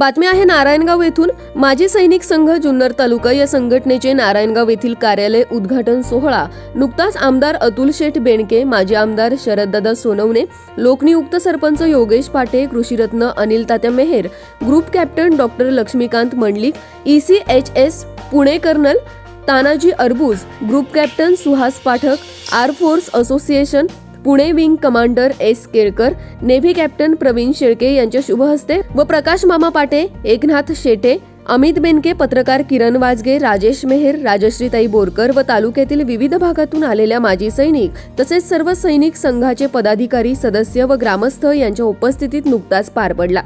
बातमी आहे नारायणगाव येथून. माजी सैनिक संघ जुन्नर तालुका या संघटनेचे नारायणगाव येथील कार्यालय उद्घाटन सोहळा. नुकताच आमदार अतुल शेठ बेणके माजी आमदार शरददादा सोनवणे लोकनियुक्त सरपंच योगेश पाटे कृषीरत्न Anil Tatya Meher group captain doctor Laxmikant Mandlik E C H S Pune colonel Tanaji Arbuj group captain Suhas Pathak air force association Pune wing commander S Kelkar navy captain Pravin Shelke यांच्या शुभ हस्ते व प्रकाश मामा पाटे एकनाथ शेटे अमित बेनके पत्रकार किरण वाजगे राजेश मेहेर राजश्रीताई बोरकर व तालुक्यातील विविध भागातून आलेल्या माजी सैनिक तसेच सर्व सैनिक संघाचे पदाधिकारी सदस्य व ग्रामस्थ यांच्या उपस्थितीत नुकताच पार पडला.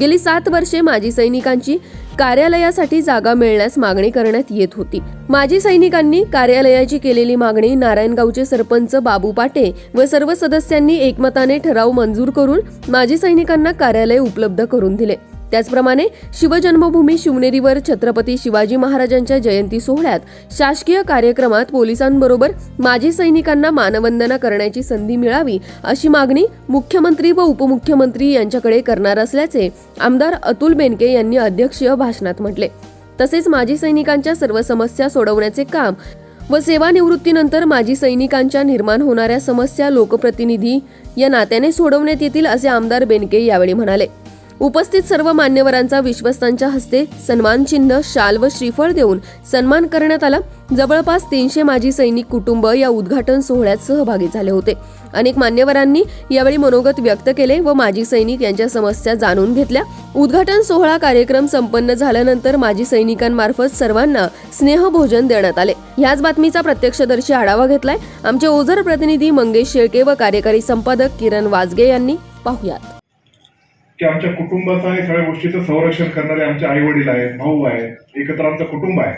गेली सात वर्षे माजी सैनिकांची कार्यालयासाठी जागा मिळण्यास मागणी करण्यात येत होती. माजी सैनिकांनी कार्यालयाची केलेली मागणी नारायणगावचे सरपंच बाबू पाटे व सर्व सदस्यांनी एकमताने ठराव मंजूर करून माजी सैनिकांना कार्यालय उपलब्ध करून दिले. त्याचप्रमाणे शिवजन्मभूमी शिवनेरीवर छत्रपती शिवाजी महाराजांच्या जयंती सोहळ्यात शासकीय कार्यक्रमात पोलिसांबरोबर माजी सैनिकांना मानवंदना करण्याची संधी मिळावी अशी मागणी मुख्यमंत्री व उपमुख्यमंत्री यांच्याकडे करणार असल्याचे आमदार अतुल बेनके यांनी अध्यक्षीय भाषणात म्हटले. तसेच माजी सैनिकांच्या सर्व समस्या सोडवण्याचे काम व सेवानिवृत्तीनंतर माजी सैनिकांच्या निर्माण होणाऱ्या समस्या लोकप्रतिनिधी या नात्याने सोडवण्यात येतील असे आमदार बेनके यावेळी म्हणाले. उपस्थित सर्व मान्यवरांचा विश्वस्तांच्या हस्ते सन्मान चिन्ह शाल व श्रीफळ देऊन सन्मान करण्यात आला. जवळपास तीनशे माजी सैनिक कुटुंब या उद्घाटन सोहळ्यात सहभागी झाले होते. अनेक मान्यवरांनी यावेळी मनोगत व्यक्त केले व माजी सैनिक यांच्या समस्या जाणून घेतल्या. उद्घाटन सोहळा कार्यक्रम संपन्न झाल्यानंतर माजी सैनिकांमार्फत सर्वांना स्नेहभोजन देण्यात आले. ह्याच बातमीचा प्रत्यक्षदर्शी आढावा घेतलाय. आमचे ओझर प्रतिनिधी मंगेश शेळके व कार्यकारी संपादक किरण वाजगे यांनी पाहुयात. की आमच्या कुटुंबाचं आणि सगळ्या गोष्टीचं संरक्षण करणारे आमचे आई वडील आहेत भाऊ आहेत एकत्र आमचं कुटुंब आहे.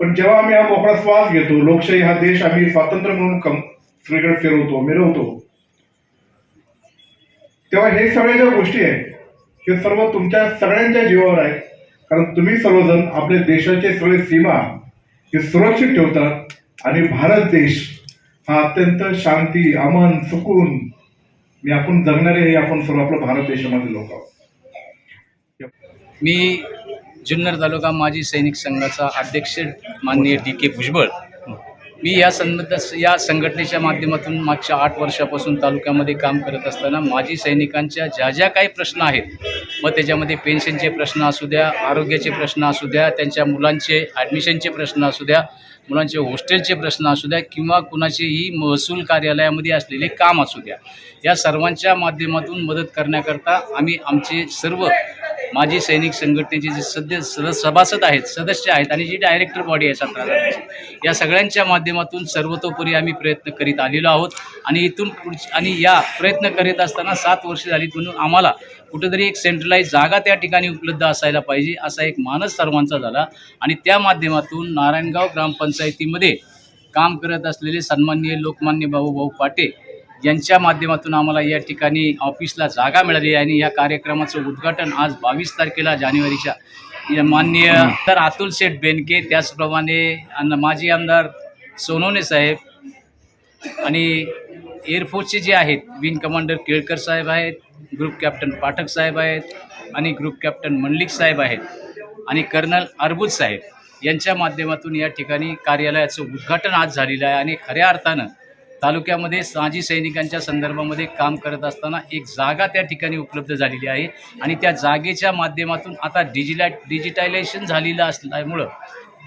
पण जेव्हा आम्ही हा मोकळा श्वास घेतो लोकशाही हा देश आम्ही स्वातंत्र्य म्हणून कम सगळीकडे फिरवतो मिरवतो. तेव्हा हे सगळ्या ज्या गोष्टी आहेत हे सर्व तुमच्या सगळ्यांच्या जीवावर आहे कारण तुम्ही सर्वजण आपल्या देशाचे सगळे सीमा हे सुरक्षित ठेवतात आणि भारत देश हा अत्यंत शांती अमन सुकून मी आपण जगणारे हे आपण सर्व आपलं भारत देशामध्ये लोक आहोत. मी जुन्नर तालुका माजी सैनिक संघाचा अध्यक्ष माननीय डी के भुजबळ. मी या संबंध या संघटनेच्या माध्यमातून मागच्या आठ वर्षापासून तालुक्यामध्ये काम करत असताना माजी सैनिकांच्या ज्या ज्या काही प्रश्न आहेत मग त्याच्यामध्ये पेन्शनचे प्रश्न असू द्या आरोग्याचे प्रश्न असू द्या त्यांच्या मुलांचे ॲडमिशनचे प्रश्न असू द्या मुलांचे हॉस्टेलचे प्रश्न असू द्या किंवा कुणाचेही महसूल कार्यालयामध्ये असलेले काम असू द्या. या सर्वांच्या माध्यमातून मदत करण्याकरता आम्ही आमचे सर्व माजी सैनिक संघटनेचे जे सद्य सद सभासद आहेत सदस्य आहेत आणि जी डायरेक्टर बॉडी आहे सतरा या सगळ्यांच्या माध्यमातून सर्वतोपरी आम्ही प्रयत्न करीत आलेलो आहोत. आणि इथून आणि या प्रयत्न करीत असताना सात वर्ष झालीत म्हणून आम्हाला कुठेतरी एक सेंट्रलाइज जागा त्या ठिकाणी उपलब्ध असायला पाहिजे असा एक मानस सर्वांचा झाला. आणि त्या माध्यमातून नारायणगाव ग्रामपंचायतीमध्ये काम करत असलेले सन्माननीय लोकमान्य भाऊ भाऊ पाटे यांच्या माध्यमातून आम्हाला या ठिकाणी ऑफिसला जागा मिळाली आहे आणि या कार्यक्रमाचं उद्घाटन आज बावीस तारखेला जानेवारीच्या माननीय तर अतुल शेठ बेनके त्याचप्रमाणे माजी आमदार सोनवणे साहेब आणि एअरफोर्सचे जे आहेत विंग कमांडर केळकर साहेब आहेत ग्रुप कॅप्टन पाठक साहेब आहेत आणि ग्रुप कॅप्टन मंडलिक साहेब आहेत आणि कर्नल अरबुज साहेब यांच्या माध्यमातून या ठिकाणी कार्यालयाचं उद्घाटन आज झालेलं आहे आणि खऱ्या अर्थानं तालुक्यामध्ये माजी सैनिकांच्या संदर्भामध्ये काम करत असताना एक जागा त्या ठिकाणी उपलब्ध झालेली आहे. आणि त्या जागेच्या माध्यमातून आता डिजिला डिजिटायलेशन झालेलं असल्यामुळं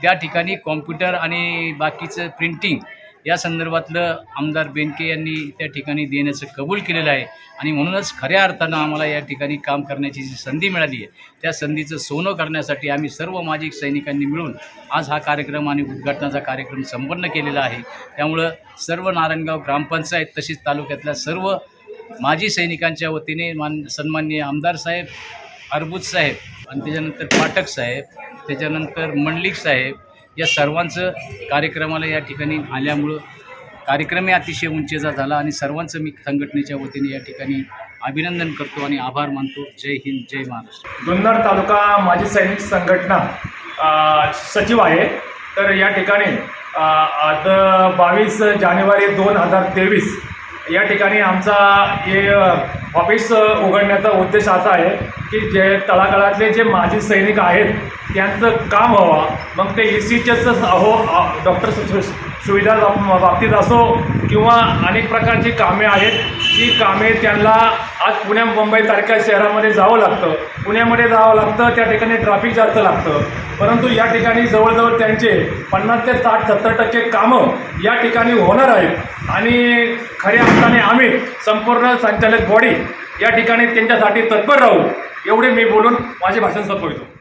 त्या ठिकाणी कॉम्प्युटर आणि बाकीचं प्रिंटिंग या संदर्भातलं आमदार बेनके यांनी त्या ठिकाणी देण्याचं कबूल केलेलं आहे. आणि म्हणूनच खऱ्या अर्थानं आम्हाला या ठिकाणी काम करण्याची जी संधी मिळाली आहे त्या संधीचं सोनं करण्यासाठी आम्ही सर्व माजी सैनिकांनी मिळून आज हा कार्यक्रम आणि उद्घाटनाचा कार्यक्रम संपन्न केलेला आहे. त्यामुळं सर्व नारायणगाव ग्रामपंचायत तसेच तालुक्यातल्या सर्व माजी सैनिकांच्या वतीने मान सन्माननीय आमदार साहेब अर्बुद साहेब आणि त्याच्यानंतर पाठक साहेब त्याच्यानंतर मंडलिक साहेब या सर्वांचं कार्यक्रमाला या ठिकाणी आल्यामुळं कार्यक्रमही अतिशय उंचीचा झाला आणि सर्वांचं मी संघटनेच्या वतीने या ठिकाणी अभिनंदन करतो आणि आभार मानतो. जय हिंद जय महाराष्ट्र. जुन्नर तालुका माजी सैनिक संघटना सचिव आहे. तर या ठिकाणी अ, आज बावीस जानेवारी दोन हजार तेवीस या ठिकाणी आमचा हे ऑफिस उघडण्याचा उद्देश असा आहे की जे तळागाळातले जे माजी सैनिक आहेत त्यांचं काम व्हावा. मग ते ई सीचेच अहो डॉक्टर सुविधा बाबतीत असो किंवा अनेक प्रकारची कामे आहेत ती कामे त्यांना आज पुण्या मुंबईसारख्या शहरामध्ये जावं लागतं. पुण्यामध्ये जावं लागतं त्या ठिकाणी ट्रॅफिक जास्त लागतं. परंतु या ठिकाणी जवळजवळ त्यांचे पन्नास ते साठ सत्तर टक्के कामं या ठिकाणी होणार आहेत. आणि खऱ्या अर्थाने आम्ही संपूर्ण संचालक बॉडी या ठिकाणी त्यांच्यासाठी तत्पर राहू एवढे मी बोलून माझे भाषण संपवितो.